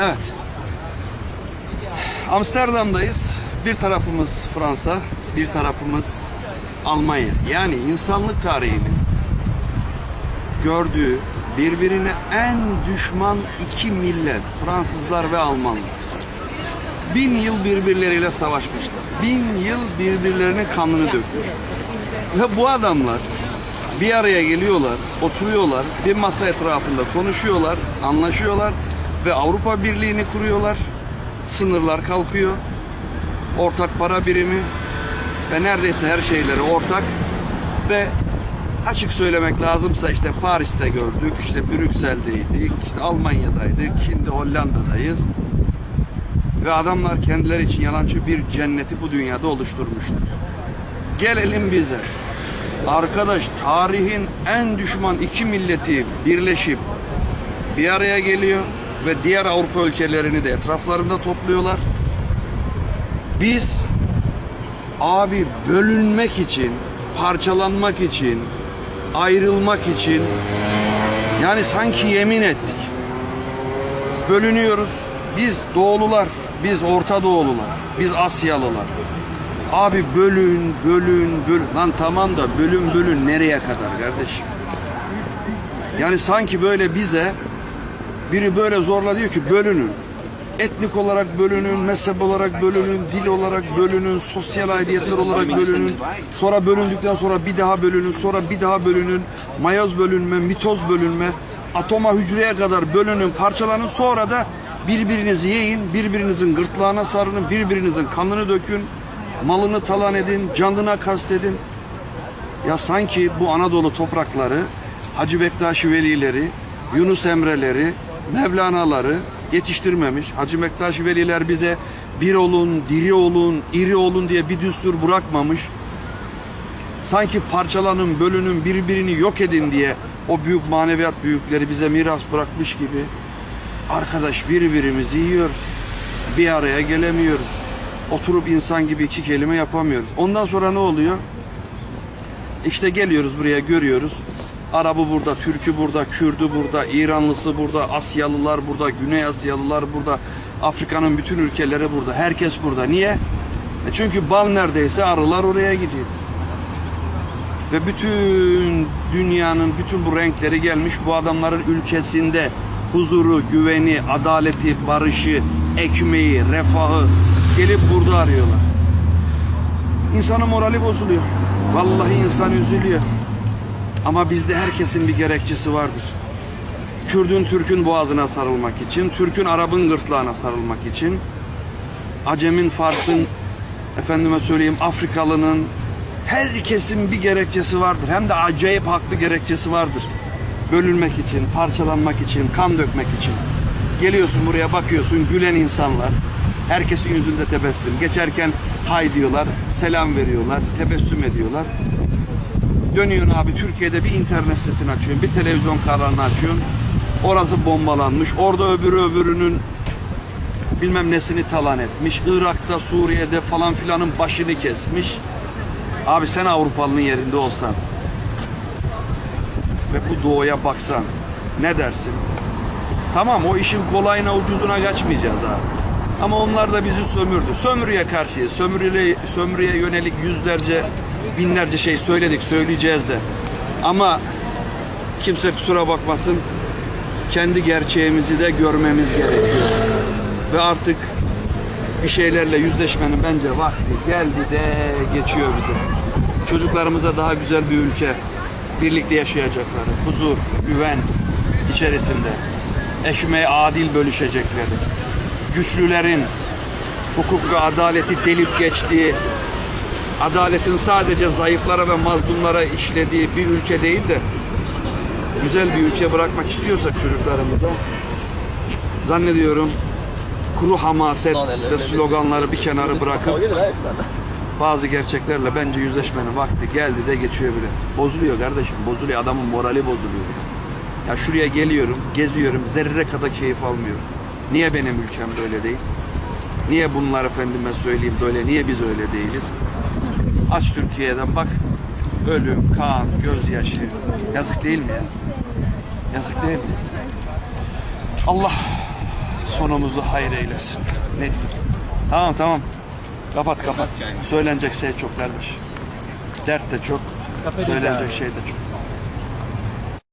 Evet. Amsterdam'dayız. Bir tarafımız Fransa, bir tarafımız Almanya. Yani insanlık tarihinin gördüğü birbirine en düşman iki millet Fransızlar ve Almanlar. Bin yıl birbirleriyle savaşmışlar. Bin yıl birbirlerinin kanını dökmüş. Ve bu adamlar bir araya geliyorlar, oturuyorlar, bir masa etrafında konuşuyorlar, anlaşıyorlar ve Avrupa Birliği'ni kuruyorlar. Sınırlar kalkıyor. Ortak para birimi ve neredeyse her şeyleri ortak ve açık söylemek lazımsa işte Paris'te gördük, işte Brüksel'deydik, işte Almanya'daydık, şimdi Hollanda'dayız. Ve adamlar kendileri için yalancı bir cenneti bu dünyada oluşturmuşlar. Gelelim bize. Arkadaş tarihin en düşman iki milleti birleşip bir araya geliyor ve diğer Avrupa ülkelerini de etraflarında topluyorlar. Biz abi bölünmek için, parçalanmak için, ayrılmak için yani sanki yemin ettik. Bölünüyoruz. Biz doğulular, biz Orta Doğulular, biz Asyalılar. Abi bölün, bölün, bölün. Lan tamam da bölün bölün nereye kadar kardeşim? Yani sanki böyle bize biri böyle zorla diyor ki bölünün. Etnik olarak bölünün, mezhep olarak bölünün, dil olarak bölünün, sosyal aidiyetler olarak bölünün. Sonra bölündükten sonra bir daha bölünün, sonra bir daha bölünün. Mayoz bölünme, mitoz bölünme, atoma hücreye kadar bölünün, parçalanın. Sonra da birbirinizi yiyin, birbirinizin gırtlağına sarının, birbirinizin kanını dökün, malını talan edin, canına kastedin. Ya sanki bu Anadolu toprakları Hacı Bektaşi Velileri, Yunus Emreleri, Mevlana'ları yetiştirmemiş. Hacı Bektaşi Veliler bize bir olun, diri olun, iri olun diye bir düstur bırakmamış. Sanki parçalanın, bölünün, birbirini yok edin diye o büyük maneviyat büyükleri bize miras bırakmış gibi. Arkadaş birbirimizi yiyoruz. Bir araya gelemiyoruz. Oturup insan gibi iki kelime yapamıyoruz. Ondan sonra ne oluyor? İşte geliyoruz buraya görüyoruz. Arabı burada, Türkü burada, Kürdü burada, İranlısı burada, Asyalılar burada, Güney Asyalılar burada, Afrika'nın bütün ülkeleri burada. Herkes burada. Niye? E çünkü bal neredeyse arılar oraya gidiyor. Ve bütün dünyanın bütün bu renkleri gelmiş bu adamların ülkesinde huzuru, güveni, adaleti, barışı, ekmeği, refahı gelip burada arıyorlar. İnsanın morali bozuluyor. Vallahi insan üzülüyor. Ama bizde herkesin bir gerekçesi vardır. Kürdün Türk'ün boğazına sarılmak için, Türk'ün Arap'ın gırtlağına sarılmak için, Acem'in Fars'ın, efendime söyleyeyim Afrikalının, herkesin bir gerekçesi vardır. Hem de acayip haklı gerekçesi vardır. Bölünmek için, parçalanmak için, kan dökmek için. Geliyorsun buraya bakıyorsun gülen insanlar. Herkesin yüzünde tebessüm. Geçerken hay diyorlar, selam veriyorlar, tebessüm ediyorlar. Dönüyorsun abi Türkiye'de bir internet sitesini açıyorsun, bir televizyon kanalını açıyorsun. Orası bombalanmış. Orada öbürü öbürünün bilmem nesini talan etmiş. Irak'ta, Suriye'de falan filanın başını kesmiş. Abi sen Avrupalının yerinde olsan ve bu doğuya baksan ne dersin? Tamam o işin kolayına ucuzuna kaçmayacağız abi. Ama onlar da bizi sömürdü. Sömürüye karşıyız. Sömürüye, sömürüye yönelik yüzlerce, binlerce şey söyledik, söyleyeceğiz de. Ama kimse kusura bakmasın kendi gerçeğimizi de görmemiz gerekiyor. Ve artık bir şeylerle yüzleşmenin bence vakti geldi de geçiyor bize. Çocuklarımıza daha güzel bir ülke, birlikte yaşayacakları, huzur, güven içerisinde, eşmeği adil bölüşecekleri, güçlülerin hukuk ve adaleti delip geçtiği, adaletin sadece zayıflara ve mazlumlara işlediği bir ülke değil de güzel bir ülke bırakmak istiyorsak çocuklarımıza zannediyorum kuru hamaset ve sloganları bir kenara bırakıp bazı gerçeklerle bence yüzleşmenin vakti geldi de geçiyor bile. Bozuluyor kardeşim, bozuluyor. Adamın morali bozuluyor. Ya şuraya geliyorum, geziyorum, zerre kadar keyif almıyorum. Niye benim ülkem böyle değil? Niye bunlar efendime söyleyeyim böyle, niye biz öyle değiliz? Aç Türkiye'den bak, ölüm, kan, gözyaşı. Yazık değil mi ya? Yazık değil mi? Allah sonumuzu hayır eylesin. Ne? Tamam tamam. Kapat kapat. Söylenecek şey çok kardeş. Dert de çok. Söylenecek şey de çok.